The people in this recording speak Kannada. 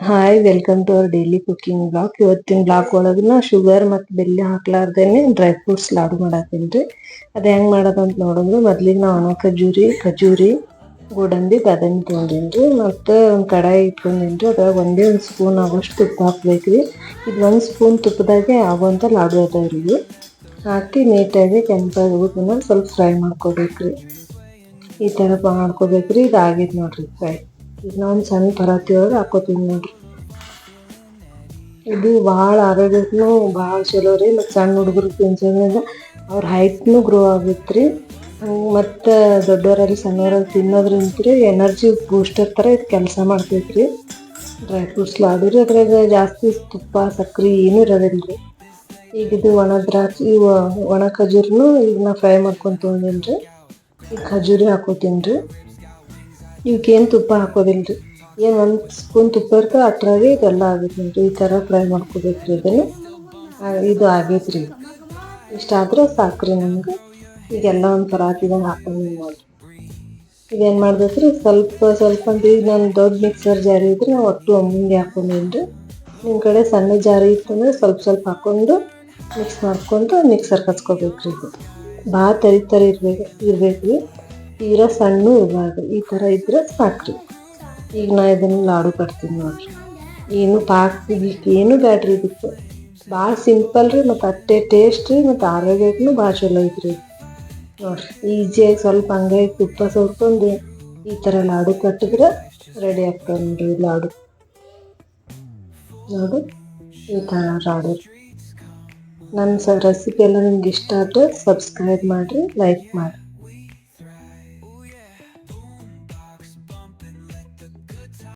Hi welcome to our daily cooking blog ಇವತ್ತಿನ ಬ್ಲಾಕ್ ಒಳಗನ ಶುಗರ್ ಮತ್ತು ಬೆಲ್ಲ ಹಾಕ್ಲಾರ್ದೇನೆ ಡ್ರೈ ಫ್ರೂಟ್ಸ್ ಲಾಡು ಮಾಡತ್ತೀನಿ ರೀ ಅದು ಹೆಂಗೆ ಮಾಡೋದಂತ ನೋಡಿದ್ರೆ ಮೊದ್ಲಿಗೆ ನಾವು ಒಣ ಖಜೂರಿ ಖಜೂರಿ, ಗೋಡಂಬಿ, ಬಾದಾಮಿ ತೊಗೊಂಡೀನಿ ರೀ ಮತ್ತು ಒಂದು ಕಡಾಯಿ ಇಟ್ಕೊಂಡೇನ್ರಿ. ರೀ ಅದ್ರಾಗ ಒಂದೇ ಒಂದು ಸ್ಪೂನ್ ಆಗೋಷ್ಟು ತುಪ್ಪ ಹಾಕ್ಬೇಕು ರೀ ಇದು ಒಂದು ಸ್ಪೂನ್ ತುಪ್ಪದಾಗೆ ಆಗುವಂಥ ಲಾಡು ಅದಾವ ರೀ ಹಾಕಿ ನೀಟಾಗಿ ಕೆಂಪಾಗಿ ಸ್ವಲ್ಪ ಫ್ರೈ ಮಾಡ್ಕೋಬೇಕು ರೀ ಈ ಥರ ಮಾಡ್ಕೋಬೇಕು ರೀ ಇದು ಆಗೈತೆ ನೋಡ್ರಿ ಫ್ರೈ ಒಂದು ಸಣ್ಣ ಪರಾತಿ ಒಳಗೆ ಹಾಕೋತೀವಿ ನೋಡ್ರಿ. ಇದು ಭಾಳ ಆರೋಗ್ಯಕ್ಕೂ ಭಾಳ ಚಲೋ ರೀ, ಮತ್ತು ಸಣ್ಣ ಹುಡುಗರು ತಿನ್ಸೋದ್ರಿಂದ ಅವ್ರ ಹೈಟ್ನು ಗ್ರೋ ಆಗುತ್ತೆ ರೀ ಮತ್ತು ದೊಡ್ಡವರಲ್ಲಿ ಸಣ್ಣವರಲ್ಲಿ ತಿನ್ನೋದ್ರಿಂದ ರೀ ಎನರ್ಜಿ ಬೂಸ್ಟರ್ ಥರ ಇದು ಕೆಲಸ ಮಾಡ್ತೈತೆ ರೀ ಡ್ರೈ ಫ್ರೂಟ್ಸ್ ಲಾಡು ರೀ, ಅದ್ರಾಗ ಜಾಸ್ತಿ ತುಪ್ಪ ಸಕ್ಕರೆ ಏನೂ ಇರೋದಿಲ್ಲ ರೀ. ಈಗ ಇದು ಒಣ ದ್ರಾಕ್ಷಿ ಒಣ ಖಜೂರ್ನು ಈಗ ನಾ ಫ್ರೈ ಮಾಡ್ಕೊಂಡು ತೊಗೊಂಡೀನಿ ರೀ ಈಗ ಖಜೂರಿ ಹಾಕೋತೀನಿ ರೀ ಇವಕ್ಕೇನು ತುಪ್ಪ ಹಾಕೋದಿಲ್ಲ ರೀ ಏನು ಒಂದು ಸ್ಪೂನ್ ತುಪ್ಪ ಇರ್ತದೆ ಅಟ್ರಾಗೆ ಇದೆಲ್ಲ ಆಗೈತೆ ನೋಡಿರಿ ಈ ಥರ ಫ್ರೈ ಮಾಡ್ಕೋಬೇಕು ರೀ ಇದನ್ನು ಇದು ಆಗೈತೆ ರೀ ಇಷ್ಟಾದರೆ ಸಾಕು ರೀ ನಮ್ಗೆ. ಈಗೆಲ್ಲ ಒಂದು ಪರಾತಿದಂಗೆ ಹಾಕೊಂಡು ನೋಡಿರಿ ಇದೇನು ಮಾಡ್ಬೇಕು ರೀ ಸ್ವಲ್ಪ ಸ್ವಲ್ಪ ಅಂದ್ರೆ ಈಗ ನಾನು ದೊಡ್ಡ ಮಿಕ್ಸರ್ ಜಾರಿ ಇದ್ರೆ ನಾವು ಒಟ್ಟು ಒಮ್ಮಿಂಗೆ ಹಾಕೊಂಡಿನ್ರಿ ನಿಮ್ಮ ಕಡೆ ಸಣ್ಣ ಜಾರಿ ಇತ್ತು ಅಂದರೆ ಸ್ವಲ್ಪ ಸ್ವಲ್ಪ ಹಾಕ್ಕೊಂಡು ಮಿಕ್ಸ್ ಮಾಡ್ಕೊಂಡು ಮಿಕ್ಸರ್ ಕಚ್ಕೋಬೇಕು ರೀ ಇದು. ಭಾಳ ತರಿ ತರಿ ಇರ್ಬೇಕು ಇರಬೇಕು ರೀ ತೀರಾ ಸಣ್ಣ ಇರಬಾರ್ದು ಈ ಥರ ಇದ್ರೆ ಸಾಕ್ರಿ. ಈಗ ನಾ ಇದನ್ನು ಲಾಡು ಕಟ್ತೀನಿ ನೋಡ್ರಿ. ಏನು ಪಾಕ್ ಏನು ಬ್ಯಾಡ್ರಿ ಇದಕ್ಕೆ? ಭಾಳ ಸಿಂಪಲ್ ರೀ, ಮತ್ತು ಅಷ್ಟೇ ಟೇಸ್ಟ್ ರೀ, ಮತ್ತು ಆರೋಗ್ಯಕ್ಕೂ ಭಾಳ ಚಲೋ ಐತ್ರಿ ನೋಡ್ರಿ ಈಜಿಯಾಗಿ ಸ್ವಲ್ಪ ಹಂಗಾಗಿ ತುಪ್ಪ ಸೋರ್ಕೊಂಡು ಈ ಥರ ಲಾಡು ಕಟ್ಟಿದ್ರೆ ರೆಡಿ ಆಗ್ತದೆ ನೋಡ್ರಿ ಲಾಡು. ನೋಡು, ಈ ಥರ ಲಾಡು. ನನ್ನ ಸ ರೆಸಿಪಿ ಎಲ್ಲ ನಿಮ್ಗೆ ಇಷ್ಟ ಆದರೆ ಸಬ್ಸ್ಕ್ರೈಬ್ ಮಾಡಿರಿ ಲೈಕ್ ಮಾಡಿರಿ.